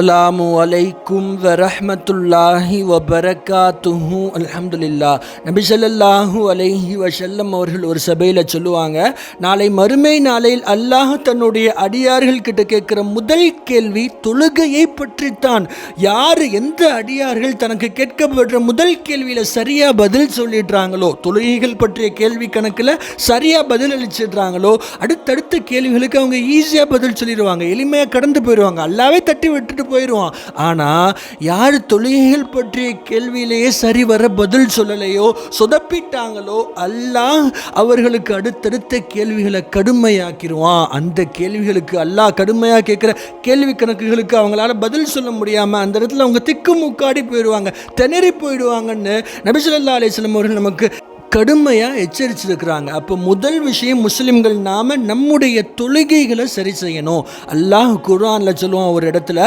அஸ்ஸலாமு அலைக்கும் வரஹ்மத்துல்லாஹி வபரகாத்துஹு அலமதுல்லா நபி ஸல்லல்லாஹு அலைஹி வசல்லம் அவர்கள் ஒரு சபையில் சொல்லுவாங்க நாளை மறுமை நாளையில் அல்லாஹ் தன்னுடைய அடியார்கள் கிட்ட கேட்குற முதல் கேள்வி தொழுகையை பற்றித்தான். யார் எந்த அடியார்கள் தனக்கு கேட்கப்படுற முதல் கேள்வியில் சரியாக பதில் சொல்லிடுறாங்களோ? தொழுகைகள் பற்றிய கேள்வி கணக்கில் சரியாக பதில் அளிச்சிடுறாங்களோ? அடுத்தடுத்த கேள்விகளுக்கு அவங்க ஈஸியாக பதில் சொல்லிடுவாங்க. எளிமையாக கடந்து போயிடுவாங்க. அல்லாவே தட்டி விட்டுட்டு போயிடுவான் ஆனால் யார் தொழுகைகள் பற்றிய கேள்வியிலேயே சரி வர பதில் சொல்லலையோ சொதப்பிட்டாங்களோ அல்லாஹ் அவர்களுக்கு அடுத்தடுத்த கேள்விகளை கடுமையாக்கிடுவான். அந்த கேள்விகளுக்கு அல்லாஹ் கடுமையாக கேட்குற கேள்வி கணக்குகளுக்கு அவங்களால பதில் சொல்ல முடியாமல் அந்த இடத்துல அவங்க திக்கு முக்காடி போயிடுவாங்க திணறி போயிடுவாங்கன்னு நபிசுல்லா அலிஸ்லம் அவர்கள் நமக்கு கடுமையாக எச்சரிச்சிருக்கிறாங்க. அப்போ முதல் விஷயம் முஸ்லிம்கள் நாம் நம்முடைய தொழுகைகளை சரி செய்யணும். அல்லாஹ் குர்ஆனில் சொல்லுவோம் ஒரு இடத்துல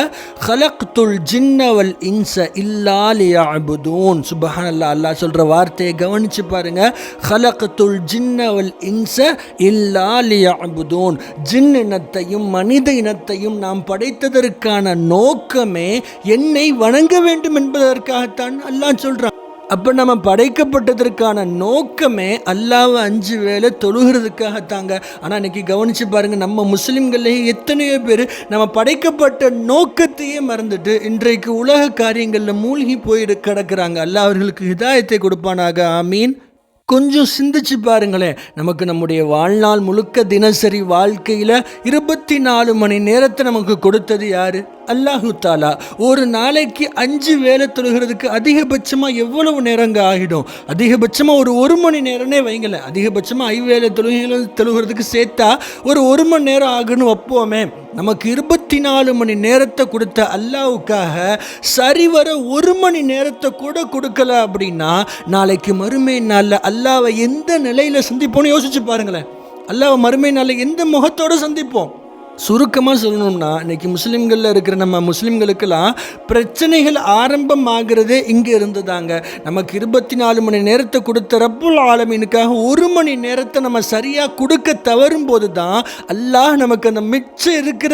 ஹலக்துல் ஜின்னவல் இன்ச இல்லாலியாபுதூன் சுபஹான் அல்லா அல்லாஹ் சொல்கிற வார்த்தையை கவனிச்சு பாருங்க. ஹலக்துல் ஜின்னவல் இன்ச இல்லாலியாபுதூன் ஜின் இனத்தையும் மனித இனத்தையும் நாம் படைத்ததற்கான நோக்கமே என்னை வணங்க வேண்டும் என்பதற்காகத்தான் அல்லாஹ் சொல்கிறான் அப்போ நம்ம படைக்கப்பட்டதற்கான நோக்கமே அல்லாவை அஞ்சு வேலை தொழுகிறதுக்காகத்தாங்க. ஆனால் இன்னைக்கு கவனித்து பாருங்கள் நம்ம முஸ்லீம்கள்லேயே எத்தனையோ பேர் நம்ம படைக்கப்பட்ட நோக்கத்தையே மறந்துட்டு இன்றைக்கு உலக காரியங்களில் மூழ்கி போயிட்டு கிடக்கிறாங்க. அல்லாஹ் அவர்களுக்கு ஹிதாயத்தை கொடுப்பானாக. ஆமீன். கொஞ்சம் சிந்திச்சு பாருங்களேன். நமக்கு நம்முடைய வாழ்நாள் முழுக்க தினசரி வாழ்க்கையில் இருபத்தி நாலு மணி நேரத்தை நமக்கு கொடுத்தது யாரு? அல்லாஹு தாலா ஒரு நாளைக்கு அஞ்சு வேலை தொழுகிறதுக்கு அதிகபட்சமாக எவ்வளவு நேரங்க ஆகிடும்? அதிகபட்சமாக ஒரு ஒரு மணி நேரமே வைங்களேன். அதிகபட்சமாக ஐவேலை தொழுகைகள் தொழுகிறதுக்கு சேர்த்தா ஒரு ஒரு மணி நேரம் ஆகுன்னு வைப்போமே. நமக்கு இருபத்தி நாலு மணி நேரத்தை கொடுத்த அல்லாவுக்காக சரிவர ஒரு மணி நேரத்தை கூட கொடுக்கல அப்படின்னா நாளைக்கு மறுமை நாளில் அல்லாவை எந்த நிலையில் சந்திப்போம்னு யோசிச்சு பாருங்களேன். அல்லாவை மறுமை நாளில் எந்த முகத்தோடு சந்திப்போம்? சுருக்கமாக சொல்லணும்னா இன்றைக்கி முஸ்லீம்களில் இருக்கிற நம்ம முஸ்லீம்களுக்கெல்லாம் பிரச்சனைகள் ஆரம்பமாகிறதே இங்கே இருந்ததாங்க. நமக்கு இருபத்தி நாலு மணி நேரத்தை கொடுத்த ரப்புல் ஆலமீனுக்காக ஒரு மணி நேரத்தை நம்ம சரியாக கொடுக்க தவறும் போது தான் அல்லாஹ் நமக்கு அந்த மிச்சம் இருக்கிற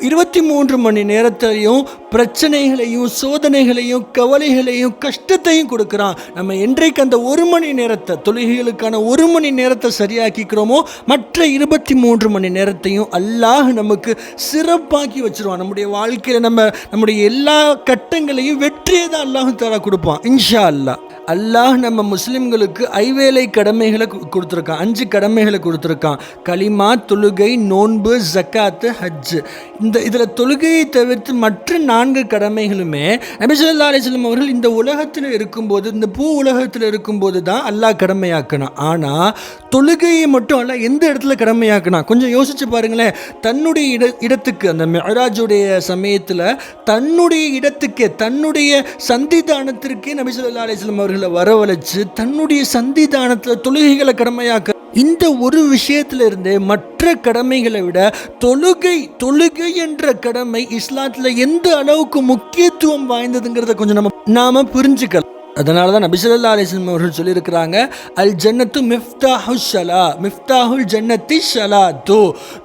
இருபத்தி மூன்று மணி நேரத்தையும் பிரச்சனைகளையும் சோதனைகளையும் கவலைகளையும் கஷ்டத்தையும் கொடுக்குறான். நம்ம என்றைக்கு அந்த ஒரு மணி நேரத்தை தொழுகைகளுக்கான ஒரு மணி நேரத்தை சரியாக்கிக்கிறோமோ மற்ற இருபத்தி மூன்று மணி நேரத்தையும் அல்லாஹ் நமக்கு சிறப்பாக்கி வச்சிருவான் நம்முடைய வாழ்க்கையில் நம்ம நம்முடைய எல்லா கட்டங்களையும் வெற்றியை தான் அல்லாஹ் தர கொடுப்பான். இன்ஷா அல்லாஹ். அல்லாஹ் நம்ம முஸ்லிம்களுக்கு ஐவேளை கடமைகளை கொடுத்துருக்கான். அஞ்சு கடமைகளை கொடுத்துருக்கான். களிமா தொழுகை நோன்பு ஜக்காத்து ஹஜ்ஜு. இந்த இதில் தொழுகையை தவிர்த்து மற்ற நான்கு கடமைகளுமே நபி அலிஸ்லம் அவர்கள் இந்த உலகத்தில் இருக்கும்போது இந்த பூ உலகத்தில் இருக்கும்போது தான் அல்லாஹ் கடமையாக்கணும் ஆனால் தொழுகையை மட்டும் அல்ல எந்த இடத்துல கடமையாக்கணும் கொஞ்சம் யோசிச்சு பாருங்களேன். தன்னுடைய இட இடத்துக்கு அந்த மெஹராஜுடைய சமயத்தில் தன்னுடைய இடத்துக்கே தன்னுடைய சந்திதானத்திற்கே நபி அலிஸ்லம் அவர்கள் அவர்களை வரவழைச்சு தன்னுடைய சந்திதானத்தில் தொழுகைகளை கடமையாக்க இந்த ஒரு விஷயத்துல இருந்தே மற்ற கடமைகளை விட தொழுகை தொழுகை என்ற கடமை இஸ்லாத்தில் எந்த அளவுக்கு முக்கியத்துவம் வாய்ந்ததுங்கிறத கொஞ்சம் நம்ம நாம புரிஞ்சுக்கலாம். அதனால தான் நபிசல்லா அலிஸ்லம் அவர்கள் சொல்லியிருக்கிறாங்க அல் ஜன்னத்து மிஃப்தாஹு ஷலா மிஃப்தாஹுல் ஜன்னத்தி ஷலாத்து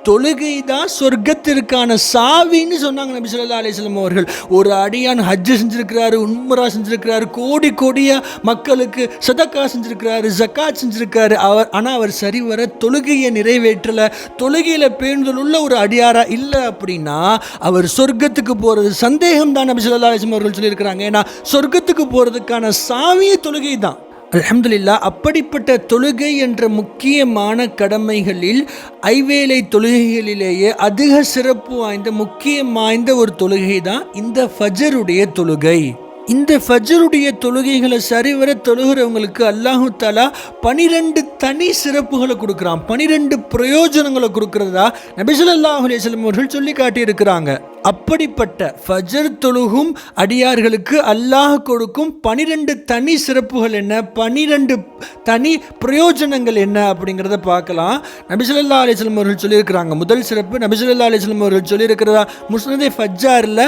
தொழுகை தான் சொர்க்கத்திற்கான சாவின்னு சொன்னாங்க நபிசல்லா அலிஸ்லம் அவர்கள். ஒரு அடியான் ஹஜ்ஜு செஞ்சுருக்கிறாரு உண்மரா செஞ்சுருக்கிறாரு கோடி கோடியாக மக்களுக்கு சதக்கா செஞ்சுருக்கிறாரு ஜக்காத் செஞ்சுருக்காரு அவர் ஆனால் அவர் சரிவர தொழுகையை நிறைவேற்றலை. தொழுகையில் பேணுதல் உள்ள ஒரு அடியாராக இல்லை அப்படின்னா அவர் சொர்க்கத்துக்கு போகிறது சந்தேகம் தான் நபிசல்லா அலிஸ்லம் அவர்கள் சொல்லியிருக்கிறாங்க. ஏன்னா சொர்க்கத்துக்கு போகிறதுக்கான சாவிய தொழுகை தான். அலமதுல்லா அப்படிப்பட்ட தொழுகை என்ற முக்கியமான கடமைகளில் ஐவேளை தொழுகைகளிலேயே அதிக சிறப்பு வாய்ந்த முக்கியம் வாய்ந்த ஒரு தொழுகை தான் இந்த ஃபஜருடைய தொழுகை. இந்த ஃபஜருடைய தொழுகைகளை சரிவர தொழுகிறவங்களுக்கு அல்லாஹு தாலா பனிரெண்டு தனி சிறப்புகளை கொடுக்குறான். பனிரெண்டு பிரயோஜனங்களை கொடுக்கறதா நபிசல்லாஹு அலையம் அவர்கள் சொல்லி காட்டியிருக்கிறாங்க. அப்படிப்பட்ட ஃபஜர் தொழுகும் அடியார்களுக்கு அல்லாஹ் கொடுக்கும் பனிரெண்டு தனி சிறப்புகள் என்ன? பனிரெண்டு தனி பிரயோஜனங்கள் என்ன அப்படிங்கிறத பார்க்கலாம். நபிசல்லா அலிஸ்லம் அவர்கள் சொல்லியிருக்கிறாங்க. முதல் சிறப்பு நபிசல்லா அலிஸ்லம் அவர்கள் சொல்லியிருக்கிறதா? முஸ்னதே ஃபஜ்ஜாரில்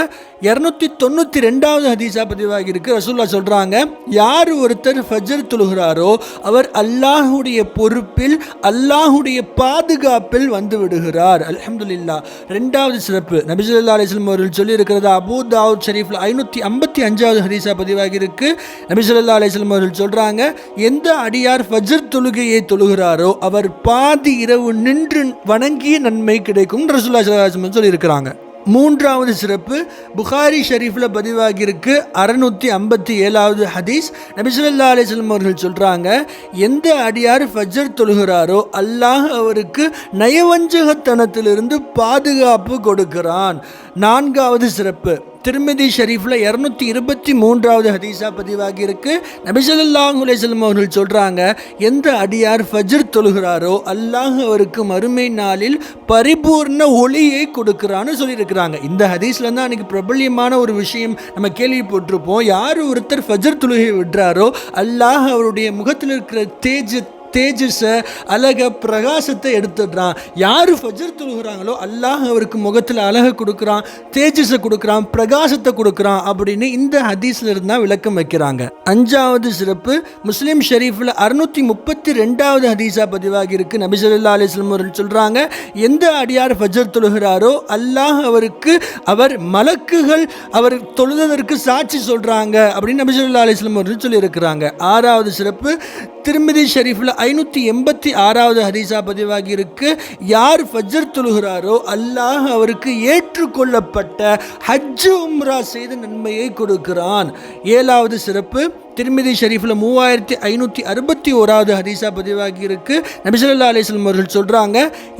இரநூத்தி தொண்ணூற்றி ரெண்டாவது ஹதீஸாக பதிவாகி இருக்கு ரசூல்லா சொல்கிறாங்க யார் ஒருத்தர் ஃபஜர் தொழுகிறாரோ அவர் அல்லாஹுடைய பொறுப்பில் அல்லாஹுடைய பாதுகாப்பில் வந்து விடுகிறார். அலமதுல்லா ரெண்டாவது சிறப்பு நபிசுல்லா அலிஸ்லம் அலிஸ்லம் அவர்கள் சொல்லியிருக்கிறது அபூ தாவூத் ஷரீஃபில் ஐநூற்றி ஐம்பத்தி அஞ்சாவது ஹரிசா பதிவாகி இருக்கு நபி சொல்லா அலிஸ்லம் அவர்கள் சொல்கிறாங்க எந்த அடியார் ஃபஜர் தொழுகையை தொழுகிறாரோ அவர் பாதி இரவு நின்று வணங்கிய நன்மை கிடைக்கும் ரசூல்லா சல்லாஹ் சொல்லியிருக்கிறாங்க. மூன்றாவது சிறப்பு. புகாரி ஷெரீஃபில் பதிவாகியிருக்கு அறுநூற்றி ஐம்பத்தி ஏழாவது ஹதீஸ். நபிசுல்லா அலிஸ்லம் அவர்கள் சொல்கிறாங்க எந்த அடியார் ஃபஜர் தொழுகிறாரோ அல்லாஹ் அவருக்கு நயவஞ்சகத்தனத்திலிருந்து பாதுகாப்பு கொடுக்கிறான். நான்காவது சிறப்பு. திருமதி ஷெரீஃபில் இரநூத்தி இருபத்தி மூன்றாவது ஹதீஸா பதிவாகி இருக்கு. நபிசல்லாஹு அலையம் அவர்கள் சொல்கிறாங்க எந்த அடியார் ஃபஜ்ர் தொழுகிறாரோ அல்லாஹ் அவருக்கு மறுமை நாளில் பரிபூர்ண ஒளியை கொடுக்குறான்னு சொல்லியிருக்கிறாங்க. இந்த ஹதீஸில் தான் அன்றைக்கி பிரபல்யமான ஒரு விஷயம் நம்ம கேள்விப்பட்டிருப்போம். யார் ஒருத்தர் ஃபஜர் தொழுகை விடுறாரோ அல்லாஹ் அவருடைய முகத்தில் இருக்கிற தேஜத்தை தேஜஸை அழக பிரகாசத்தை எடுத்துடுறான். யார் ஃபஜர் தொழுகிறாங்களோ அல்லாஹ் அவருக்கு முகத்தில் அழகை கொடுக்குறான் தேஜஸை கொடுக்குறான் பிரகாசத்தை கொடுக்குறான் அப்படின்னு இந்த ஹதீஸ்ல இருந்தால் விளக்கம் வைக்கிறாங்க. அஞ்சாவது சிறப்பு முஸ்லீம் ஷெரீஃபில் அறுநூற்றி முப்பத்தி ரெண்டாவது ஹதீஸா பதிவாகி இருக்கு. நபிசல்லா அலிஸ்லம் அவர்கள் சொல்கிறாங்க எந்த அடியார் ஃபஜர் தொழுகிறாரோ அல்லாஹ் அவருக்கு அவர் மலக்குகள் அவர் தொழுததற்கு சாட்சி சொல்கிறாங்க அப்படின்னு நபிசல்லா அலிஸ்லம் அவர்கள் சொல்லியிருக்கிறாங்க. ஆறாவது சிறப்பு திருமதி ஷெரீஃபில் ஐநூற்றி எண்பத்தி ஆறாவது ஹதீஸா பதிவாகி இருக்கு யார் ஃபஜர் தொழுகிறாரோ அல்லாஹ் அவருக்கு ஏற்றுக்கொள்ளப்பட்ட ஹஜ்ஜு உம்ரா செய்த நன்மையை கொடுக்கிறான். ஏழாவது சிறப்பு திருமதி ஷெரீஃபில் மூவாயிரத்தி ஐநூற்றி அறுபத்தி ஓராவது ஹதீஸா பதிவாகி இருக்கு நபிசல்லா அலிஸ்லம் அவர்கள் சொல்கிறாங்க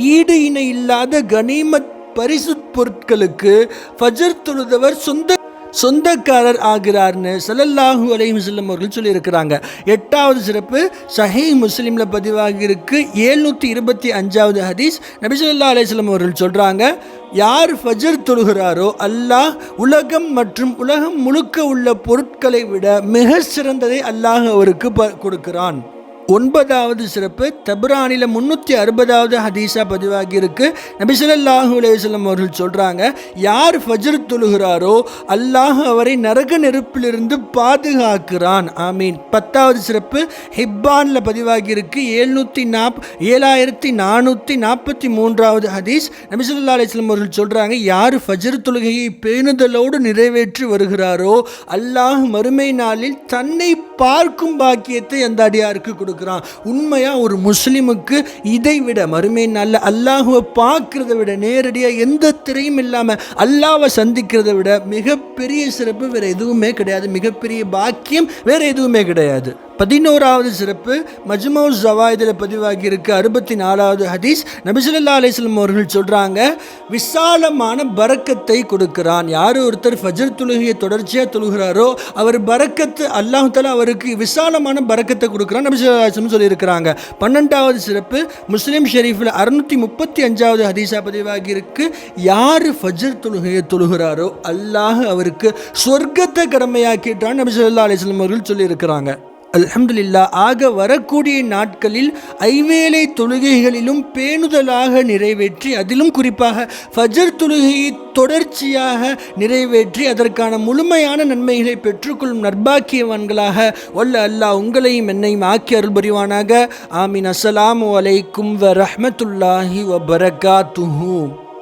ஈடு இணை இல்லாத கனிமத் பரிசு பொருட்களுக்கு ஃபஜர் தொழுதவர் சொந்த சொந்தக்காரர் ஆகிறார்னு சல்லல்லாஹு அலைஹி செல்லம் அவர்கள் சொல்லியிருக்கிறாங்க. எட்டாவது சிறப்பு சஹி முஸ்லீமில் பதிவாகி இருக்கு ஏழ்நூற்றி இருபத்தி அஞ்சாவது ஹதீஸ். நபிசல்லா அலையம் அவர்கள் சொல்கிறாங்க யார் ஃபஜர் தொழுகிறாரோ அல்லாஹ் உலகம் மற்றும் உலகம் முழுக்க உள்ள பொருட்களை விட மிக சிறந்ததை அல்லாஹ் அவருக்கு கொடுக்கிறான். ஒன்பதாவது சிறப்பு தபுரானில் முன்னூற்றி அறுபதாவது ஹதீஸாக பதிவாகி இருக்கு நபிசல்லாஹு அலையம் அவர்கள் சொல்கிறாங்க யார் ஃபஜர் தொழுகிறாரோ அல்லாஹ் அவரை நரக நெருப்பிலிருந்து பாதுகாக்கிறான். ஆமீன். பத்தாவது சிறப்பு ஹிப்பானில் பதிவாகி இருக்கு நாப் ஏழாயிரத்தி நானூற்றி நாற்பத்தி மூன்றாவது ஹதீஸ். நபிசல்லா அலிஸ்லம் அவர்கள் சொல்கிறாங்க யார் ஃபஜர் தொழுகையை பேணுதலோடு நிறைவேற்றி வருகிறாரோ அல்லாஹ் மறுமை நாளில் தன்னை பார்க்கும் பாக்கியத்தை அந்த அடியாருக்கு கொடுக்கும் பார்க்குறான். உண்மையாக ஒரு முஸ்லீமுக்கு இதை விட மறுமை நல்ல அல்லாஹுவை பார்க்குறத விட நேரடியாக எந்த திரையும் இல்லாமல் அல்லாவை சந்திக்கிறத விட மிகப்பெரிய சிறப்பு வேறு எதுவுமே கிடையாது. மிகப்பெரிய பாக்கியம் வேறு எதுவுமே கிடையாது. பதினோராவது சிறப்பு மஜ்மௌஸ் ஜவாயிதில் பதிவாகியிருக்கு. அறுபத்தி நாலாவது ஹதீஸ் நபிசுல்லா அலிஸ்லம் அவர்கள் சொல்கிறாங்க விசாலமான பறக்கத்தை கொடுக்கிறான். யார் ஒருத்தர் ஃபஜர் தொழுகையை தொடர்ச்சியாக தொழுகிறாரோ அவர் பறக்கத்து அல்லாஹால அவருக்கு விசாலமான பறக்கத்தை கொடுக்குறான் நபிசுல்லாஸ்லம் சொல்லியிருக்கிறாங்க. பன்னெண்டாவது சிறப்பு முஸ்லீம் ஷெரீஃபில் அறுநூற்றி முப்பத்தி அஞ்சாவது ஹதீஸா பதிவாகியிருக்கு. யார் ஃபஜர் தொழுகையை தொழுகிறாரோ அல்லாஹ் அவருக்கு சொர்க்கத்தை கடமையாக்கிட்டான் நபிசுல்லா அலிஸ்லம் அவர்கள் சொல்லியிருக்கிறாங்க. அல்ஹம்துலில்லா ஆக வரக்கூடிய நாட்களில் ஐவேளை தொழுகைகளிலும் பேணுதலாக நிறைவேற்றி அதிலும் குறிப்பாக ஃபஜர் தொழுகையை தொடர்ச்சியாக நிறைவேற்றி அதற்கான முழுமையான நன்மைகளை பெற்றுக்கொள்ளும் நர்பாக்கியவான்களாக ஒல்ல அல்லாஹ் உங்களையும் என்னையும் ஆக்கி அருள் புரிவானாக. ஆமீன். அஸ்லாம் வலைக்கும் வ ரஹமத்துல்லாஹி வ பரகாத்துஹூ